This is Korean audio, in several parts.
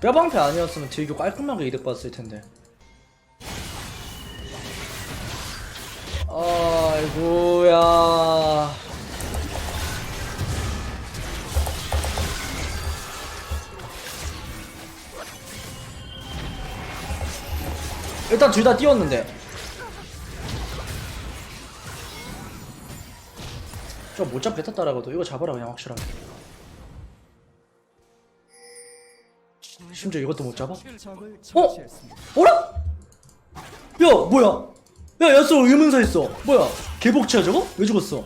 뼈방패 아니었으면 되게 깔끔하게 이득 봤을 텐데. 아이고야. 일단 둘다 뛰었는데. 저못 잡겠다 따라가도. 이거 잡아라 그냥 확실하게 심지어 이것도 못 잡아? 어? 어라? 야 뭐야 야 야스 의문사 했어 뭐야 개복치야 저거? 왜 죽었어?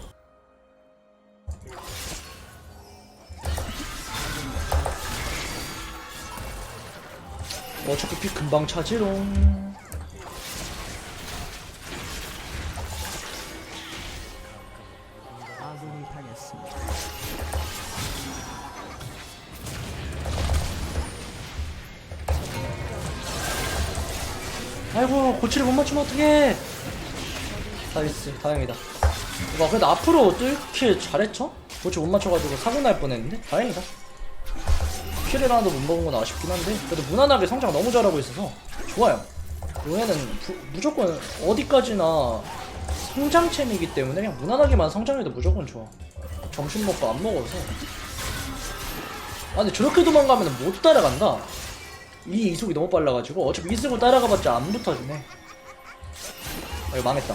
어차피 피 금방 차지롱 아이고 고치를 못 맞추면 어떡해. 나이스 다행이다. 와 그래도 앞으로 또 이렇게 잘했죠? 고치 못 맞춰가지고 사고 날 뻔했는데? 다행이다. 킬을 하나도 못 먹은 건 아쉽긴 한데 그래도 무난하게 성장 너무 잘하고 있어서 좋아요. 얘는 부- 무조건 어디까지나 성장챔이기 때문에 그냥 무난하게만 성장해도 무조건 좋아. 점심 먹고 안 먹어서. 아 근데 저렇게 도망가면 못 따라간다 이 이속이 너무 빨라가지고 어차피 이속을 따라가봤자 안 붙어주네. 아 이거 망했다.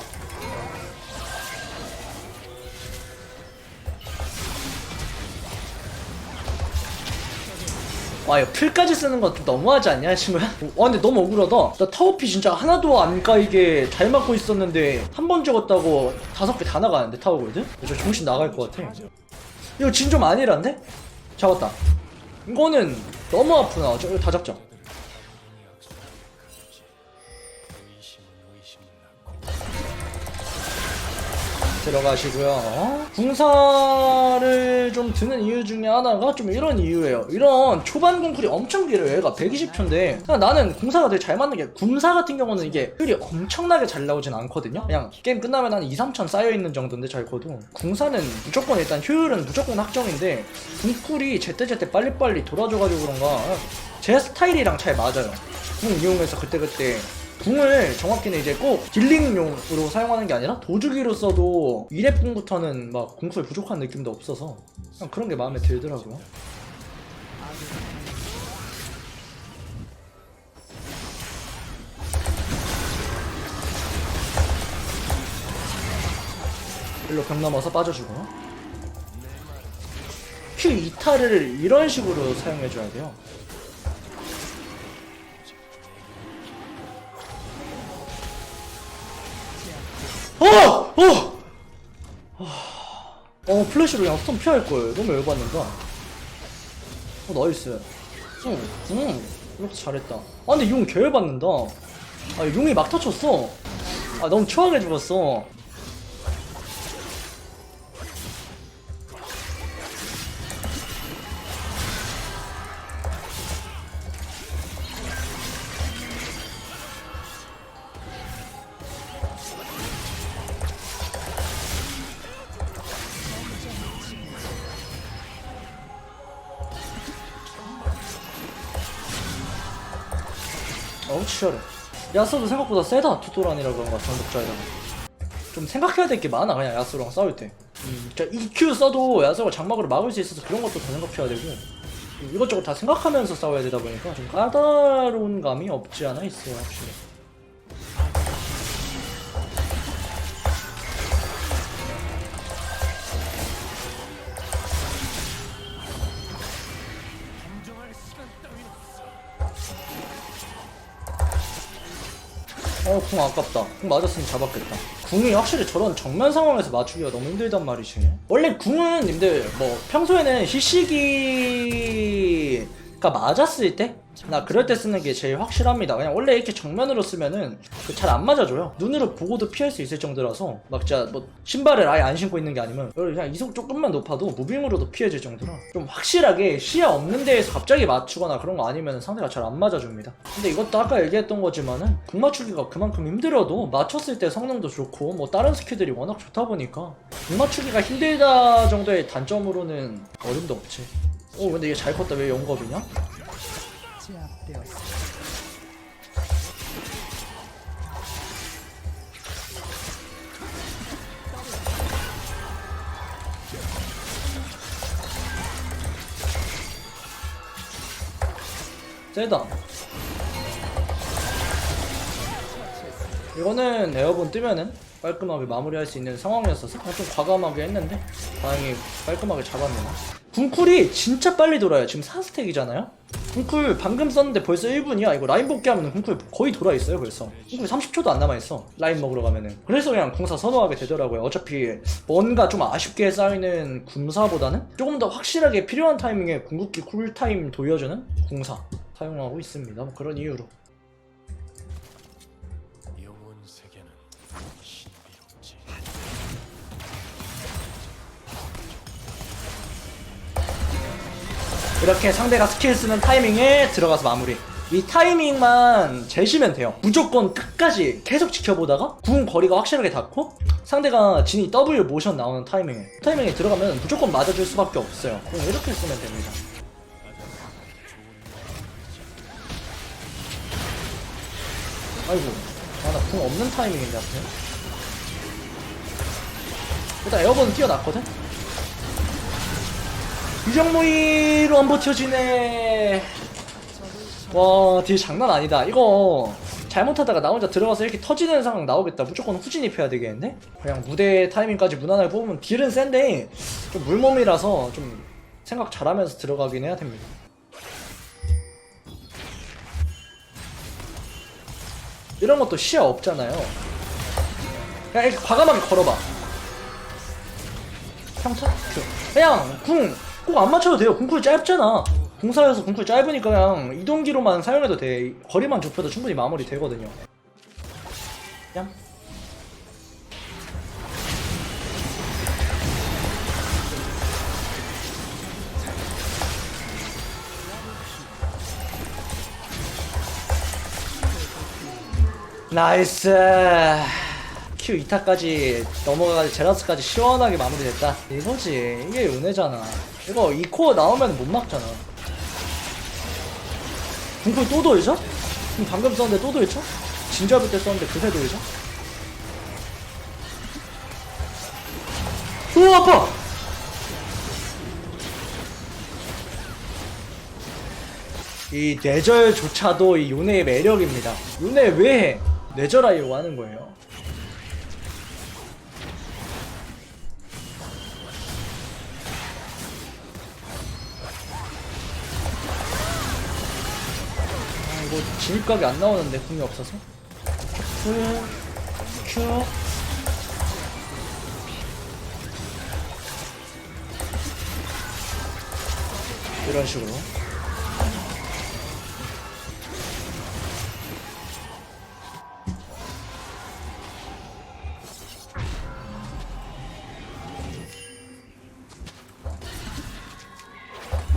와 이거 필까지 쓰는 건 좀 너무하지 않냐 친구야? 와 근데 너무 억울하다. 나 타워피 진짜 하나도 안 까이게 잘 맞고 있었는데 한 번 죽었다고 다섯 개 다 나가는데 타워골드? 저 정신 나갈 것 같아. 이거 진 좀 아니란데? 잡았다. 이거는 너무 아프나? 저 이거 다 잡자 들어가시고요. 어? 궁사를 좀 드는 이유 중에 하나가 좀 이런 이유예요. 이런 초반 궁쿨이 엄청 길어요. 얘가 120초인데 그냥 나는 궁사가 되게 잘 맞는 게 궁사 같은 경우는 이게 효율이 엄청나게 잘 나오진 않거든요. 그냥 게임 끝나면 한 2, 3천 쌓여있는 정도인데 잘 커도 궁사는 무조건 일단 효율은 무조건 확정인데 궁쿨이 제때제때 빨리빨리 돌아줘가지고 그런가 제 스타일이랑 잘 맞아요. 궁 이용해서 그때그때 궁을 정확히는 이제 꼭 딜링용으로 사용하는 게 아니라 도주기로 써도 2렙 궁부터는 막 궁풀 부족한 느낌도 없어서 그냥 그런 게 마음에 들더라고요. 일로 벽 넘어서 빠져주고 킬 이탈을 이런 식으로 사용해줘야 돼요. 어! 어! 어 플래시로 그냥 스톰 피할 걸 너무 열받는다. 어 나이스. 응, 응, 이렇게 잘했다. 아 근데 용 개열받는다. 아 용이 막 터쳤어. 아 너무 추하게 죽었어. 어우 치열해. 야스도 생각보다 세다 투토란이라 그런가 전독자에다가. 좀 생각해야 될 게 많아 그냥 야스랑 싸울 때. 음, 진짜 EQ 써도 야스가 장막으로 막을 수 있어서 그런 것도 다 생각해야 되고 음, 이것저것 다 생각하면서 싸워야 되다 보니까 좀 까다로운 감이 없지 않아 있어요 확실히. 어, 궁 아깝다. 궁 맞았으면 잡았겠다. 궁이 확실히 저런 정면 상황에서 맞추기가 너무 힘들단 말이지. 원래 궁은 님들 뭐 평소에는 시 시기가 맞았을 때? 나 그럴 때 쓰는 게 제일 확실합니다. 그냥 원래 이렇게 정면으로 쓰면은 그잘안 맞아줘요. 눈으로 보고도 피할 수 있을 정도라서 막 진짜 뭐 신발을 아예 안 신고 있는 게 아니면 그냥 이속 조금만 높아도 무빙으로도 피해질 정도라 좀 확실하게 시야 없는 데에서 갑자기 맞추거나 그런 거 아니면 상대가 잘 안 맞아줍니다. 근데 이것도 아까 얘기했던 거지만은 궁 맞추기가 그만큼 힘들어도 맞췄을 때 성능도 좋고 뭐 다른 스킬들이 워낙 좋다 보니까 궁 맞추기가 힘들다 정도의 단점으로는 어림도 없지. 오 근데 얘잘 컸다 왜 영겁이냐? 세다. 이거는 에어본 뜨면은 깔끔하게 마무리할 수 있는 상황이었어서 좀 과감하게 했는데 다행히 깔끔하게 잡았네요. 궁쿨이 진짜 빨리 돌아요. 지금 4스택이잖아요? 궁쿨 방금 썼는데 벌써 1분이야. 이거 라인 복귀하면 궁쿨 거의 돌아있어요 벌써. 궁쿨 30초도 안 남아있어. 라인 먹으러 가면은. 그래서 그냥 궁사 선호하게 되더라고요. 어차피 뭔가 좀 아쉽게 쌓이는 궁사보다는 조금 더 확실하게 필요한 타이밍에 궁극기 쿨타임 돌려주는 궁사 사용하고 있습니다. 뭐 그런 이유로. 이렇게 상대가 스킬 쓰는 타이밍에 들어가서 마무리. 이 타이밍만 재시면 돼요. 무조건 끝까지 계속 지켜보다가 궁 거리가 확실하게 닿고 상대가 진이 W 모션 나오는 타이밍에 그 타이밍에 들어가면 무조건 맞아줄 수밖에 없어요. 그냥 이렇게 쓰면 됩니다. 아이고, 아, 나 궁 없는 타이밍인데, 앞에. 일단 에어본 뛰어났거든? 유정모이로 안 버텨지네. 와, 딜 장난 아니다. 이거 잘못하다가 나 혼자 들어가서 이렇게 터지는 상황 나오겠다. 무조건 후진입 해야 되겠는데? 그냥 무대 타이밍까지 무난하게 뽑으면 딜은 센데 좀 물몸이라서 좀 생각 잘하면서 들어가긴 해야 됩니다. 이런 것도 시야 없잖아요. 그냥 이렇게 과감하게 걸어봐. 평타? 그, 그냥 궁 꼭 안 맞춰도 돼요. 궁쿨 짧잖아. 공사여서 궁쿨 짧으니까 그냥 이동기로만 사용해도 돼. 거리만 좁혀도 충분히 마무리 되거든요. 얌. 나이스. Q 2타까지 넘어가서 제라스까지 시원하게 마무리됐다. 이거지. 이게 은혜잖아. 이거 이 코어 나오면 못 막잖아. 궁풀 또 돌죠? 그럼 방금 썼는데 또 돌죠? 진저블 때 썼는데 그새 돌죠? 오 아파! 이 뇌절조차도 이 요네의 매력입니다. 요네 왜 뇌절하려고 하는 거예요? 이거 진입각이 안 나오는데 궁이 없어서? 큐. 큐. 이런 식으로.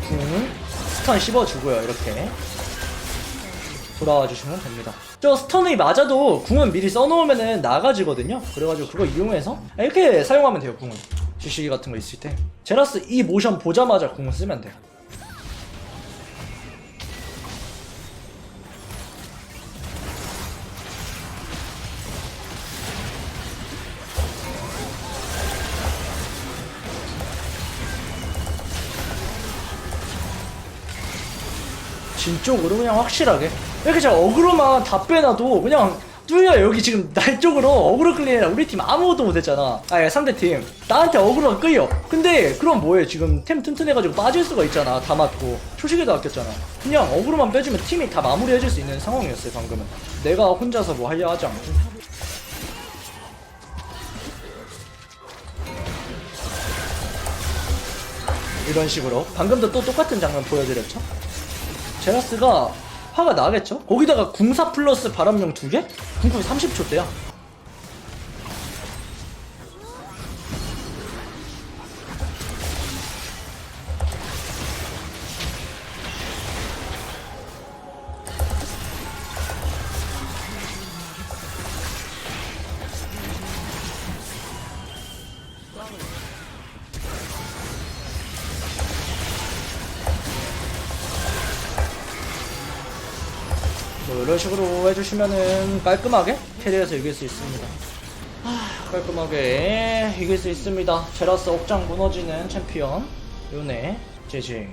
궁 스턴 씹어주고요 이렇게 돌아와 주시면 됩니다. 저 스턴이 맞아도 궁은 미리 써놓으면은 나가지거든요. 그래가지고 그거 이용해서 이렇게 사용하면 돼요. 궁은 GC 같은 거 있을 때 제라스 이 모션 보자마자 궁을 쓰면 돼요. 진쪽으로 그냥 확실하게 이렇게 제가 어그로만 다 빼놔도 그냥 뚜야 여기 지금 날 쪽으로 어그로 끌리냐 우리 팀 아무것도 못했잖아. 아예 상대팀. 나한테 어그로가 끌려. 근데 그럼 뭐해? 지금 템 튼튼해가지고 빠질 수가 있잖아. 다 맞고. 초시계도 아꼈잖아. 그냥 어그로만 빼주면 팀이 다 마무리해줄 수 있는 상황이었어요 방금은. 내가 혼자서 뭐 하려 하지 않고. 이런 식으로. 방금도 또 똑같은 장면 보여드렸죠? 제라스가 화가 나겠죠? 거기다가 궁사 플러스 바람령 두 개? 궁극 30초 대야 아 이런 식으로 해주시면은 깔끔하게 캐리해서 이길 수 있습니다. 하, 깔끔하게 이길 수 있습니다. 제라스 억장 무너지는 챔피언 요네 제제